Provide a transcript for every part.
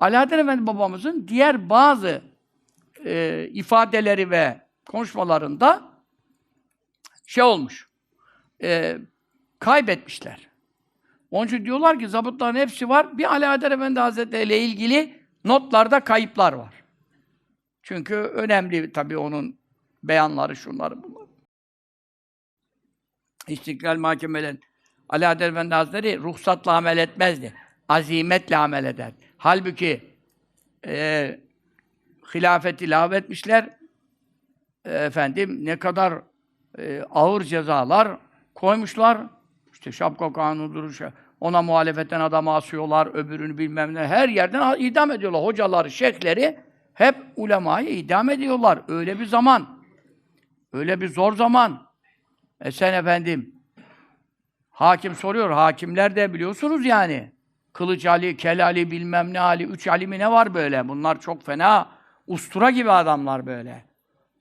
Alaaddin Efendi babamızın diğer bazı e, ifadeleri ve konuşmalarında şey olmuş. E, kaybetmişler. Onun için diyorlar ki zabıtların hepsi var. Bir Alaaddin Efendi Hazretleri ile ilgili notlarda kayıplar var. Çünkü önemli tabii onun beyanları, şunları bunlar. İstiklal mahkemelerin Alaaddin Efendi Hazretleri ruhsatla amel etmezdi. Azimetle amel eder. Halbuki e, hilafeti ilave etmişler. E, efendim ne kadar e, ağır cezalar koymuşlar. İşte şapka kanunudur, ona muhalefetten adamı asıyorlar, öbürünü bilmem ne. Her yerden idam ediyorlar. Hocaları, şeyhleri hep ulemayı idam ediyorlar. Öyle bir zaman. Öyle bir zor zaman. E sen efendim, hakim soruyor. Hakimler de biliyorsunuz yani. Kılıç Ali, Kel Ali, bilmem ne Ali, Üç Ali mi ne var böyle? Bunlar çok fena, ustura gibi adamlar böyle.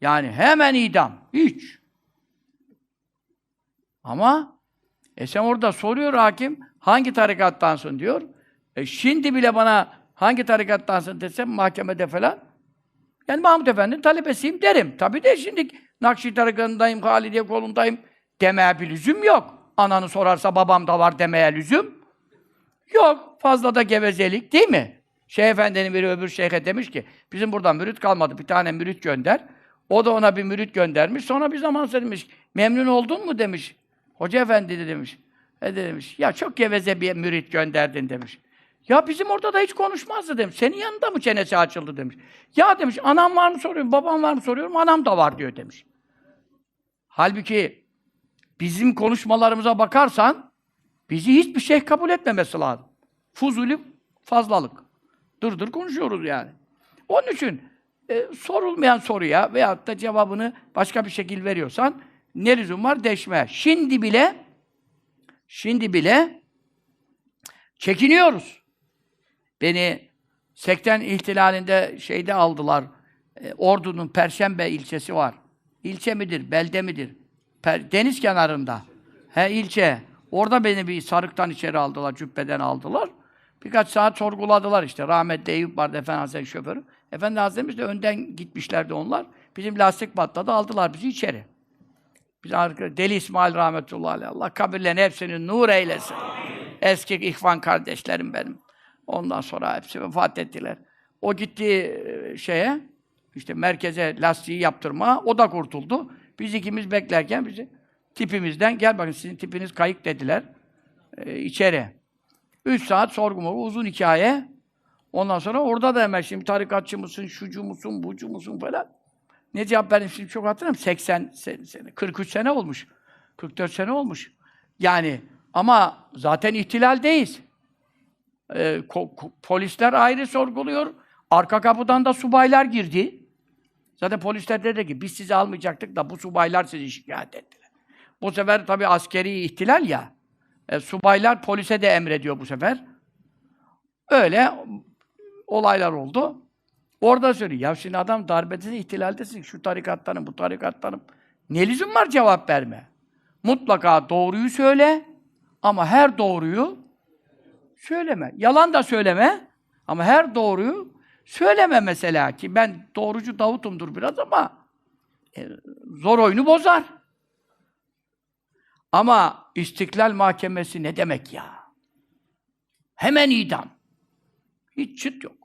Yani hemen idam. Hiç. Ama e sen orada soruyor hakim, hangi tarikattansın diyor. E şimdi bile bana hangi tarikattansın desem mahkemede falan, yani Mahmud Efendi'nin talebesiyim derim. Tabii de şimdi Nakşi tarikatındayım, Halidiye kolundayım demeye bir lüzum yok. Ananı sorarsa babam da var demeye lüzum yok. Fazla da gevezelik değil mi? Şeyh Efendi'nin biri öbür şeyhe demiş ki, bizim buradan mürit kalmadı, bir tane mürit gönder. O da ona bir mürit göndermiş. Sonra bir zaman sonra demiş, memnun oldun mu demiş. Hoca efendi de demiş. E de demiş, ya çok geveze bir mürit gönderdin demiş. Ya bizim orada da hiç konuşmazdı demiş. Senin yanında mı çenesi açıldı demiş. Ya demiş, anam var mı soruyorum, babam var mı soruyorum, anam da var diyor demiş. Halbuki bizim konuşmalarımıza bakarsan, bizi hiçbir şey kabul etmemesi lazım. Fuzuli fazlalık. Dır dır konuşuyoruz yani. Onun için e, sorulmayan soruya veyahut da cevabını başka bir şekil veriyorsan ne lüzum var deşme. Şimdi bile şimdi bile çekiniyoruz. Beni sekten ihtilalinde şeyde aldılar. E, Ordu'nun Perşembe ilçesi var. İlçe midir, belde midir? Per- deniz kenarında. He ilçe. Orada beni bir sarıktan içeri aldılar, cübbeden aldılar. Birkaç saat sorguladılar işte. Rahmetli Eyüp vardı Efendi Hazretleri şoförü. Efendi Hazretlerimiz de önden gitmişlerdi onlar. Bizim lastik patladı, aldılar bizi içeri. Biz arka- Deli İsmail rahmetullahi aleyh. Allah kabirlerini hepsini nur eylesin. Eski ihvan kardeşlerim benim. Ondan sonra hepsi vefat ettiler. O gitti e, şeye, işte merkeze lastiği yaptırma, o da kurtuldu. Biz ikimiz beklerken bizi tipimizden, gel bakın sizin tipiniz kayık dediler. Ee, içeri. Üç saat sorgu mu? Uzun hikaye. Ondan sonra orada da hemen şimdi tarikatçı mısın, şucu musun, bucu musun falan. Ne cevap verdim şimdi çok hatırlamıyorum. 80 sene, sene, 43 sene olmuş. 44 sene olmuş. Yani ama zaten ihtilaldeyiz. Ee, ko- ko- polisler ayrı sorguluyor. Arka kapıdan da subaylar girdi. Zaten polisler dedi ki biz sizi almayacaktık da bu subaylar sizi şikayet ettiler. Bu sefer tabii askeri ihtilal ya. E, subaylar polise de emrediyor bu sefer. Öyle olaylar oldu. Orada söylüyor. Ya şimdi adam darbedesin, ihtilaldesin. Şu tarikattanım, bu tarikattanım. Ne lüzum var cevap verme? Mutlaka doğruyu söyle ama her doğruyu söyleme. Yalan da söyleme ama her doğruyu söyleme mesela ki ben doğrucu Davut'umdur biraz ama e, zor oyunu bozar. Ama İstiklal Mahkemesi ne demek ya? Hemen idam. Hiç çıt yok.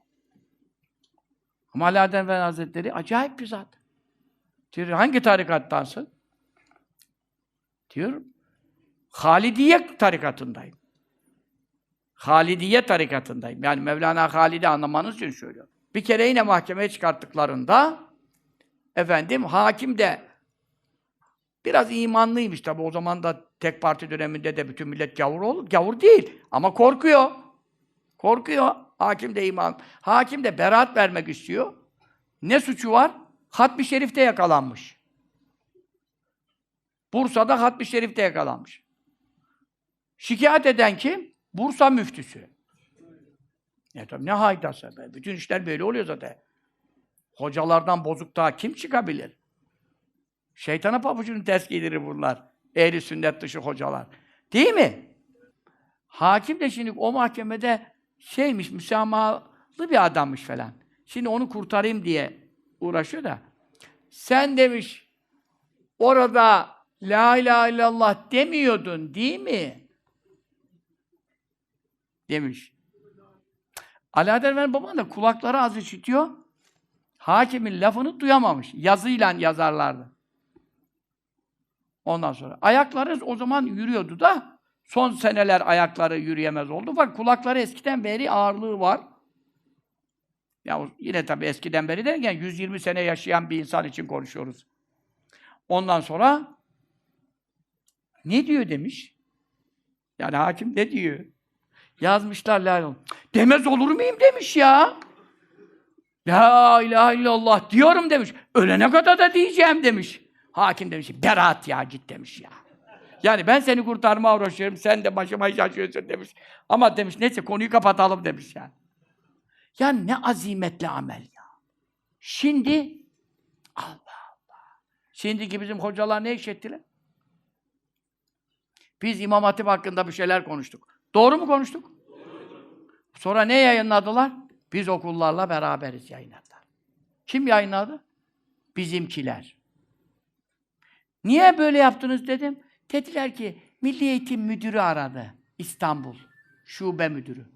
Ama Alaaddin Efendi Hazretleri acayip bir zat. Diyor, hangi tarikattansın? Diyor, Halidiye tarikatındayım. Halidiye tarikatındayım. Yani Mevlana Halid'i anlamanız için söylüyorum. Bir kere yine mahkemeye çıkarttıklarında efendim hakim de biraz imanlıymış tabi. O zaman da tek parti döneminde de bütün millet gavur olur. Gavur değil ama korkuyor. Korkuyor. Hakim de iman. Hakim de beraat vermek istiyor. Ne suçu var? Hatmi Şerif'te yakalanmış. Bursa'da Hatmi Şerif'te yakalanmış. Şikayet eden kim? Bursa müftüsü. Ya tabii ne haydası be. Bütün işler böyle oluyor zaten. Hocalardan bozuk daha kim çıkabilir? Şeytana pabucunu ters giydirir bunlar. Ehli sünnet dışı hocalar. Değil mi? Hakim de şimdi o mahkemede şeymiş, müsamaha bir adammış falan. Şimdi onu kurtarayım diye uğraşıyor da. Sen demiş orada La ilahe illallah demiyordun değil mi? Demiş. Alaeddin Efendi baban da kulakları az işitiyor. Hakimin lafını duyamamış. Yazıyla yazarlardı. Ondan sonra. Ayakları o zaman yürüyordu da son seneler ayakları yürüyemez oldu. Bak kulakları eskiden beri ağırlığı var. Ya yine tabii eskiden beri derken 120 sene yaşayan bir insan için konuşuyoruz. Ondan sonra ne diyor demiş. Yani hakim ne diyor? Yazmışlar la. Demez olur muyum demiş ya. La ilahe illallah diyorum demiş. Ölene kadar da diyeceğim demiş. Hakim demiş, beraat ya git demiş ya. Yani ben seni kurtarmaya uğraşıyorum, sen de başıma iş açıyorsun demiş. Ama demiş, neyse konuyu kapatalım demiş yani. Ya ne azimetli amel ya. Şimdi, Allah Allah. Şimdiki bizim hocalar ne iş ettiler? Biz İmam Hatip hakkında bir şeyler konuştuk. Doğru mu konuştuk? Sonra ne yayınladılar? Biz okullarla beraberiz yayınladılar. Kim yayınladı? Bizimkiler. Niye böyle yaptınız dedim. Dediler ki Milli Eğitim Müdürü aradı. İstanbul. Şube müdürü.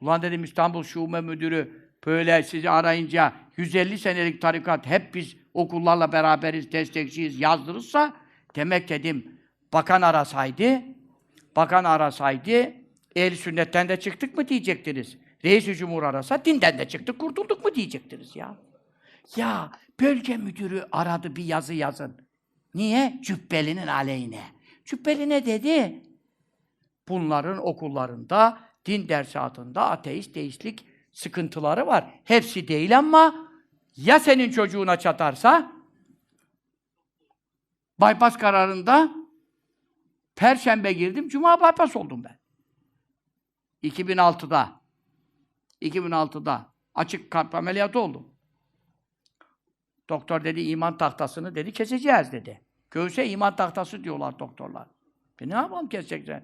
Ulan dedim İstanbul Şube Müdürü böyle sizi arayınca 150 senelik tarikat hep biz okullarla beraberiz, destekçiyiz yazdırırsa demek dedim bakan arasaydı bakan arasaydı el sünnetten de çıktık mı diyecektiniz. Reis-i Cumhur arasa dinden de çıktık kurtulduk mu diyecektiniz ya. Ya bölge müdürü aradı bir yazı yazın. Niye? Cübbeli'nin aleyhine. Cübbeli ne dedi? Bunların okullarında, din dersatında ateist, deistlik sıkıntıları var. Hepsi değil ama ya senin çocuğuna çatarsa bypass kararında Perşembe girdim, Cuma bypass oldum ben. 2006'da. 2006'da açık kalp ameliyatı oldum. Doktor dedi iman tahtasını dedi keseceğiz dedi. Göğüse iman tahtası diyorlar doktorlar. E ne yapalım kesecekler?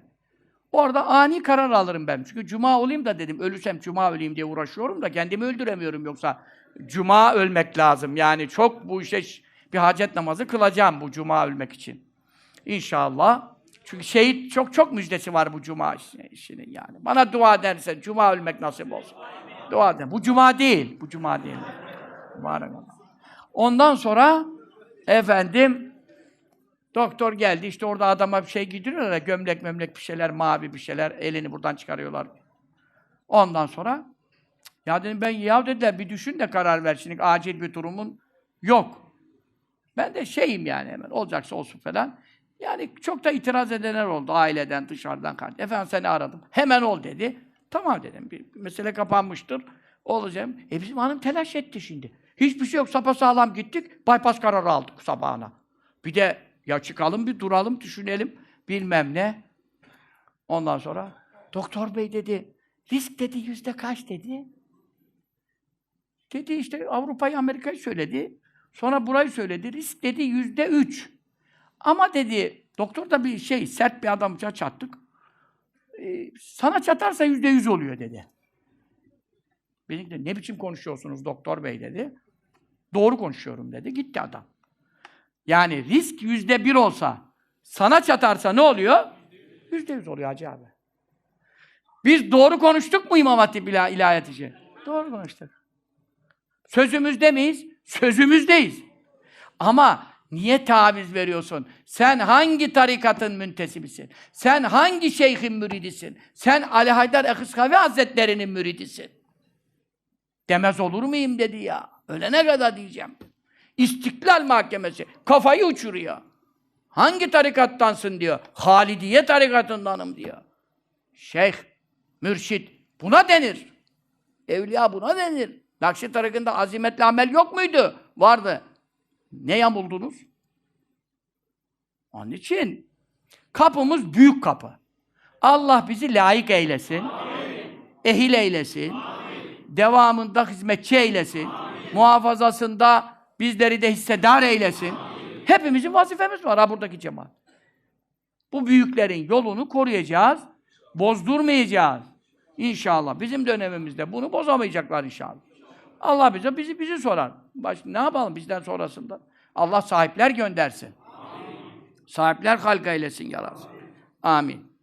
Orada ani karar alırım ben. Çünkü cuma olayım da dedim. Ölürsem cuma öleyim diye uğraşıyorum da kendimi öldüremiyorum yoksa. Cuma ölmek lazım. Yani çok bu işe bir hacet namazı kılacağım bu cuma ölmek için. İnşallah. Çünkü şehit çok çok müjdesi var bu cuma işi- işinin yani. Bana dua edersen cuma ölmek nasip olsun. Dua eder. Bu cuma değil. Bu cuma değil. Mübarek Allah. Ondan sonra efendim doktor geldi. işte orada adama bir şey giydiriyorlar ya, gömlek memlek bir şeyler, mavi bir şeyler. Elini buradan çıkarıyorlar. Ondan sonra ya dedim ben ya dediler bir düşün de karar ver şimdi acil bir durumun yok. Ben de şeyim yani hemen olacaksa olsun falan. Yani çok da itiraz edenler oldu aileden, dışarıdan kardeş. Efendim seni aradım. Hemen ol dedi. Tamam dedim. Bir mesele kapanmıştır. Olacağım. E bizim hanım telaş etti şimdi. Hiçbir şey yok. Sapasağlam gittik. Bypass kararı aldık sabahına. Bir de ya çıkalım bir duralım, düşünelim. Bilmem ne. Ondan sonra doktor bey dedi. Risk dedi yüzde kaç dedi. Dedi işte Avrupa'yı Amerika'yı söyledi. Sonra burayı söyledi. Risk dedi yüzde üç. Ama dedi doktor da bir şey sert bir adamca çattık. Ee, sana çatarsa yüzde yüz oluyor dedi. Benim de ne biçim konuşuyorsunuz doktor bey dedi. Doğru konuşuyorum dedi. Gitti adam. Yani risk yüzde bir olsa, sana çatarsa ne oluyor? Yüzde yüz oluyor Hacı abi. Biz doğru konuştuk mu İmam Hatip ila, ilahiyat işi? Doğru konuştuk. Sözümüzde miyiz? Sözümüzdeyiz. Ama niye taviz veriyorsun? Sen hangi tarikatın müntesibisin? Sen hangi şeyhin müridisin? Sen Ali Haydar Ekıskavi Hazretleri'nin müridisin. Demez olur muyum dedi ya. Ölene kadar diyeceğim. İstiklal Mahkemesi kafayı uçuruyor. Hangi tarikattansın diyor. Halidiye tarikatındanım diyor. Şeyh, mürşit buna denir. Evliya buna denir. Nakşi tarikında azimetli amel yok muydu? Vardı. Ne yamuldunuz? Onun için kapımız büyük kapı. Allah bizi layık eylesin. Ehil eylesin. Devamında hizmetçi eylesin. Muhafazasında bizleri de hissedar eylesin. Hepimizin vazifemiz var ha buradaki cemaat. Bu büyüklerin yolunu koruyacağız. Bozdurmayacağız. İnşallah. Bizim dönemimizde bunu bozamayacaklar inşallah. Allah bize bizi bizi sorar. Baş, ne yapalım bizden sonrasında? Allah sahipler göndersin. Sahipler halka eylesin yaratsın. Amin.